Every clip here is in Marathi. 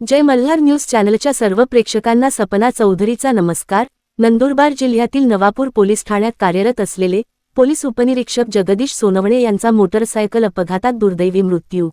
जय मल्हार न्यूज चॅनलच्या सर्व प्रेक्षकांना सपना चौधरीचा नमस्कार. नंदुरबार जिल्ह्यातील नवापूर पोलीस ठाण्यात कार्यरत असलेले पोलीस उपनिरीक्षक जगदीश सोनवणे यांचा मोटरसायकल अपघातात दुर्दैवी मृत्यू.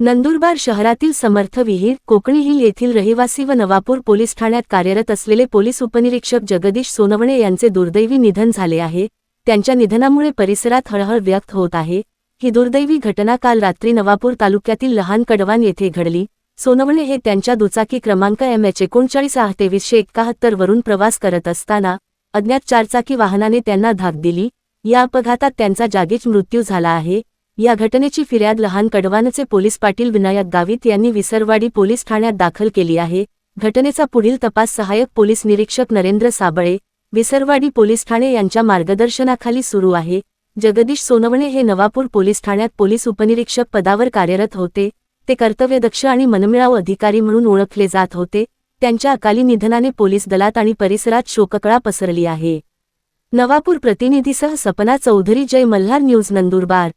नंदुरबार शहरातील समर्थ विहीर कोकणी हिल येथील रहिवासी व नवापूर पोलीस ठाण्यात कार्यरत असलेले पोलीस उपनिरीक्षक जगदीश सोनवणे यांचे दुर्दैवी निधन झाले आहे. त्यांच्या निधनामुळे परिसरात हळहळ व्यक्त होत आहे. ही दुर्दैवी घटना काल रात्री नवापूर तालुक्यातील लहान कडवान येथे घडली. सोनवणे हे त्यांच्या दुचाकी क्रमांक एम एच एकोणचाळीस आह तेवीसशे एकाहत्तर वरून प्रवास करत असताना अज्ञात चारचाकी वाहनाने त्यांना धाक दिली. या अपघातात त्यांचा जागीच मृत्यू झाला आहे. या घटनेची फिर्याद लहान कडवानचे पोलीस पाटील विनायक गावित यांनी विसरवाडी पोलीस ठाण्यात दाखल केली आहे. घटनेचा पुढील तपास सहाय्यक पोलीस निरीक्षक नरेंद्र साबळे विसरवाडी पोलीस ठाणे यांच्या मार्गदर्शनाखाली सुरू आहे. जगदीश सोनवणे हे नवापूर पोलीस ठाण्यात पोलीस उपनिरीक्षक पदावर कार्यरत होते. ते कर्तव्यदक्ष आणि मनमिळाव अधिकारी म्हणून ओळखले जात होते. त्यांच्या अकाली निधनाने पोलीस दलात आणि परिसरात शोककळा पसरली आहे. नवापूर प्रतिनिधीसह सपना चौधरी जय मल्हार न्यूज नंदुरबार.